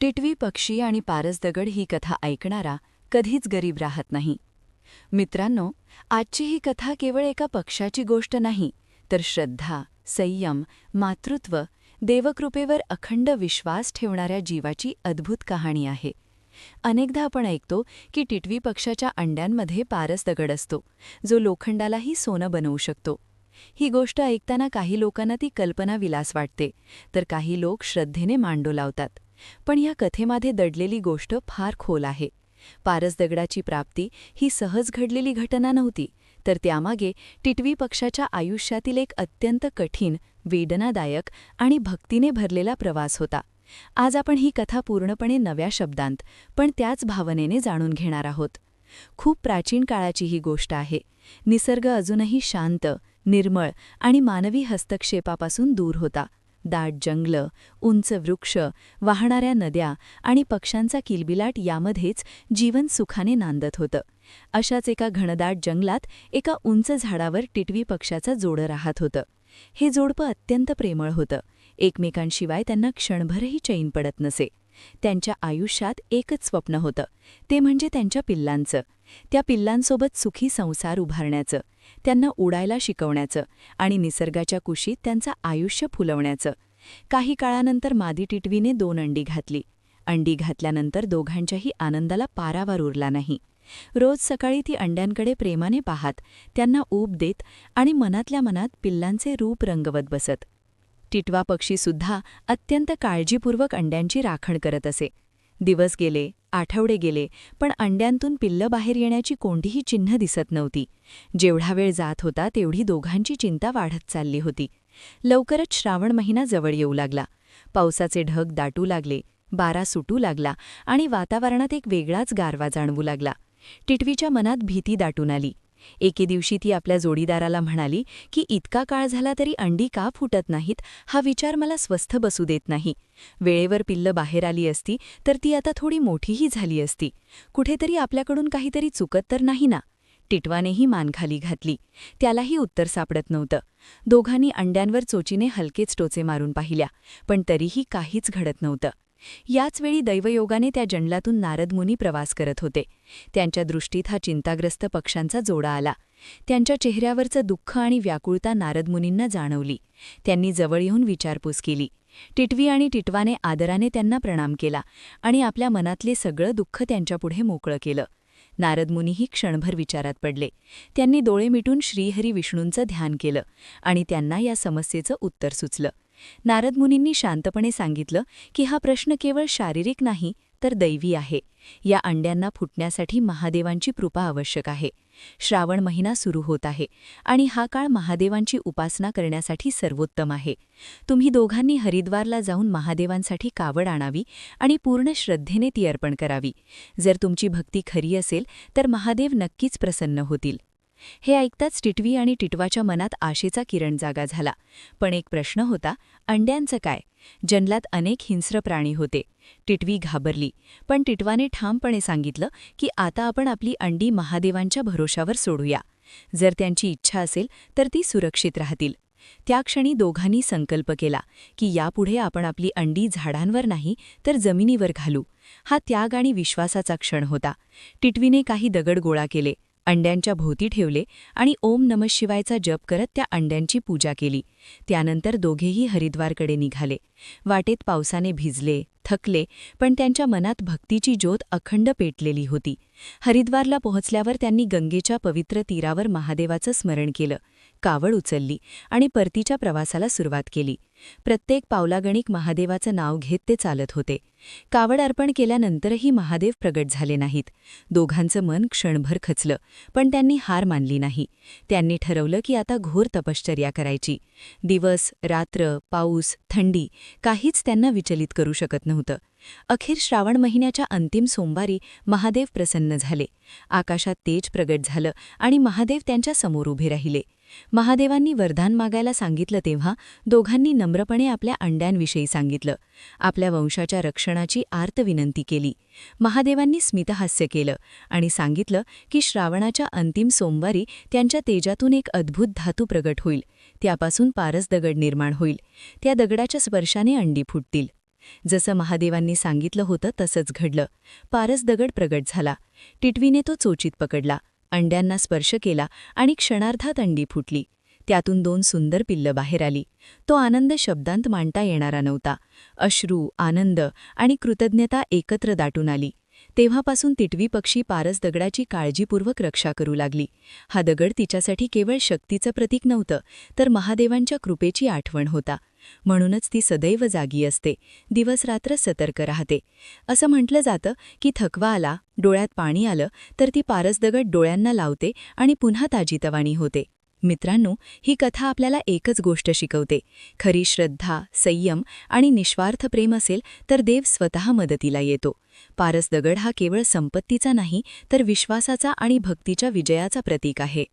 टिटवी पक्षी आणि पारसदगड ही कथा ऐकणारा कधीच गरीब राहत नाही. मित्रांनो आजची ही कथा केवळ एका पक्षाची गोष्ट नाही तर श्रद्धा संयम मातृत्व देवकृपेवर अखंड विश्वास ठेवणाऱ्या जीवाची अद्भुत कहाणी आहे. अनेकदा आपण ऐकतो की टिटवी पक्षाच्या अंड्यांमध्ये पारस दगड असतो जो लोखंडालाही सोनं बनवू शकतो. ही गोष्ट ऐकताना काही लोकांना ती कल्पना विलास वाटते तर काही लोक श्रद्धेने मांडो लावतात. पण या कथेमध्ये दडलेली गोष्ट फार खोल आहे. पारस दगडाची प्राप्ती ही सहज घडलेली घटना नव्हती तर त्यामागे टिटवी पक्षाच्या आयुष्यातील एक अत्यंत कठीण वेदनादायक आणि भक्तीने भरलेला प्रवास होता. आज आपण ही कथा पूर्णपणे नव्या शब्दांत पण त्याच भावनेने जाणून घेणार आहोत. खूप प्राचीन काळाची ही गोष्ट आहे. निसर्ग अजूनही शांत निर्मळ आणि मानवी हस्तक्षेपापासून दूर होता. दाट जंगलं उंच वृक्ष वाहणाऱ्या नद्या आणि पक्ष्यांचा किलबिलाट यामध्येच जीवन सुखाने नांदत होतं. अशाच एका घनदाट जंगलात एका उंच झाडावर टिटवी पक्षाचं जोडं राहत होतं. हे जोडपं अत्यंत प्रेमळ होतं. एकमेकांशिवाय त्यांना क्षणभरही चैन पडत नसे. त्यांच्या आयुष्यात एकच स्वप्न होतं. ते म्हणजे त्यांच्या पिल्लांचं. त्या पिल्लांसोबत सुखी संसार उभारण्याचं. त्यांना उडायला शिकवण्याचं आणि निसर्गाच्या कुशीत त्यांचं आयुष्य फुलवण्याचं. काही काळानंतर मादी टिटवीने दोन अंडी घातली. अंडी घातल्यानंतर दोघांच्याही आनंदाला पारावार उरला नाही. रोज सकाळी ती अंड्यांकडे प्रेमाने पाहात त्यांना ऊब देत आणि मनातल्या मनात पिल्लांचे रूप रंगवत बसत. टिटवा पक्षीसुद्धा अत्यंत काळजीपूर्वक अंड्यांची राखण करत असे. दिवस गेले आठवडे गेले पण अंड्यांतून पिल्लं बाहेर येण्याची कोणतीही चिन्ह दिसत नव्हती. जेवढा वेळ जात होता तेवढी दोघांची चिंता वाढत चालली होती. लवकरच श्रावण महिना जवळ येऊ लागला. पावसाचे ढग दाटू लागले बारा सुटू लागला आणि वातावरणात एक वेगळाच गारवा जाणवू लागला. टिटवीच्या मनात भीती दाटून आली. एके दिवशी ती आपल्या जोडीदाराला म्हणाली की इतका काळ झाला तरी अंडी का फुटत नाहीत? हा विचार मला स्वस्थ बसू देत नाही. वेळेवर पिल्लं बाहेर आली असती तर ती आता थोडी मोठीही झाली असती. कुठेतरी आपल्याकडून काहीतरी चुकत तर नाही ना? टिटवानेही मानखाली घातली. त्यालाही उत्तर सापडत नव्हतं. दोघांनी अंड्यांवर चोचीने हलकेच टोचे मारून पाहिल्या पण तरीही काहीच घडत नव्हतं. याचवेळी दैवयोगाने त्या जंगलातून नारदमुनी प्रवास करत होते. त्यांच्या दृष्टीत हा चिंताग्रस्त पक्षांचा जोडा आला. त्यांच्या चेहऱ्यावरचं दुःख आणि व्याकुळता नारदमुनींना जाणवली. त्यांनी जवळ येऊन विचारपूस केली. टिटवी आणि टिटवाने आदराने त्यांना प्रणाम केला आणि आपल्या मनातले सगळं दुःख त्यांच्यापुढे मोकळं केलं. नारदमुनीही क्षणभर विचारात पडले. त्यांनी डोळे मिटून श्रीहरी विष्णूंचं ध्यान केलं आणि त्यांना या समस्येचं उत्तर सुचलं. नारदमुनींनी शांतपणे सांगितलं की हा प्रश्न केवळ शारीरिक नाही तर दैवी आहे. या अंड्यांना फुटण्यासाठी महादेवांची कृपा आवश्यक आहे. श्रावण महिना सुरू होत आहे आणि हा काळ महादेवांची उपासना करण्यासाठी सर्वोत्तम आहे. तुम्ही दोघांनी हरिद्वारला जाऊन महादेवांसाठी कावड आणावी आणि पूर्ण श्रद्धेने ती अर्पण करावी. जर तुमची भक्ती खरी असेल तर महादेव नक्कीच प्रसन्न होतील. हे ऐकताच टिटवी आणि टिटवाच्या मनात आशेचा किरण जागा झाला. पण एक प्रश्न होता अंड्यांचं काय? जंगलात अनेक हिंस्र प्राणी होते. टिटवी घाबरली. पण टिटवाने ठामपणे सांगितलं की आता आपण आपली अंडी महादेवांच्या भरोशावर सोडूया. जर त्यांची इच्छा असेल तर ती सुरक्षित राहतील. त्या क्षणी दोघांनी संकल्प केला की यापुढे आपण आपली अंडी झाडांवर नाही तर जमिनीवर घालू. हा त्याग आणि विश्वासाचा क्षण होता. टिटवीने काही दगड गोळा केले. अंड्यांच्या भोवती ठेवले आणि ओम नमः शिवायचा जप करत त्या अंड्यांची पूजा केली. त्यानंतर दोघेही हरिद्वारकडे निघाले. वाटेत पावसाने भिजले थकले पण त्यांच्या मनात भक्तीची ज्योत अखंड पेटलेली होती. हरिद्वारला पोहोचल्यावर त्यांनी गंगेच्या पवित्र तीरावर महादेवाचं स्मरण केलं. कावड उचलली आणि परतीच्या प्रवासाला सुरुवात केली. प्रत्येक पावलागणिक महादेवाचं नाव घेत ते चालत होते. कावड अर्पण केल्यानंतरही महादेव प्रगट झाले नाहीत. दोघांचं मन क्षणभर खचलं पण त्यांनी हार मानली नाही. त्यांनी ठरवलं की आता घोर तपश्चर्या करायची. दिवस रात्र पाऊस थंडी काहीच त्यांना विचलित करू शकत नव्हतं. अखेर श्रावण महिन्याच्या अंतिम सोमवारी महादेव प्रसन्न झाले. आकाशात तेज प्रगट झालं आणि महादेव त्यांच्यासमोर उभे राहिले. महादेवांनी वरदान मागायला सांगितलं तेव्हा दोघांनी नम्रपणे आपल्या अंड्यांविषयी सांगितलं. आपल्या वंशाच्या रक्षणाची आर्त विनंती केली. महादेवांनी स्मितहास्य केलं आणि सांगितलं की श्रावणाच्या अंतिम सोमवारी त्यांच्या तेजातून एक अद्भुत धातू प्रगट होईल. त्यापासून पारस दगड निर्माण होईल. त्या दगडाच्या स्पर्शाने अंडी फुटतील. जसं महादेवांनी सांगितलं होतं तसंच घडलं. पारस दगड प्रगट झाला. टिटवीने तो चोचीत पकडला. अंड्यांना स्पर्श केला आणि क्षणार्धात अंडी फुटली. त्यातून दोन सुंदर पिल्लं बाहेर आली. तो आनंद शब्दांत मांडता येणारा नव्हता. अश्रू आनंद आणि कृतज्ञता एकत्र दाटून आली. तेव्हापासून तिटवी पक्षी पारस दगडाची काळजीपूर्वक रक्षा करू लागली. हा दगड तिच्यासाठी केवळ शक्तीचं प्रतीक नव्हतं तर महादेवांच्या कृपेची आठवण होता. म्हणूनच ती सदैव जागी असते दिवसरात्र सतर्क राहते. असं म्हटलं जातं की थकवा आला डोळ्यात पाणी आलं तर ती पारस दगड डोळ्यांना लावते आणि पुन्हा ताजीतवाणी होते. मित्रांनो ही कथा आपल्याला एकच गोष्ट शिकवते. खरी श्रद्धा संयम आणि निस्वार्थ प्रेम असेल तर देव स्वतः मदतीला येतो. पारस दगड हा केवळ संपत्तीचा नाही तर विश्वासाचा आणि भक्तीच्या विजयाचा प्रतीक आहे.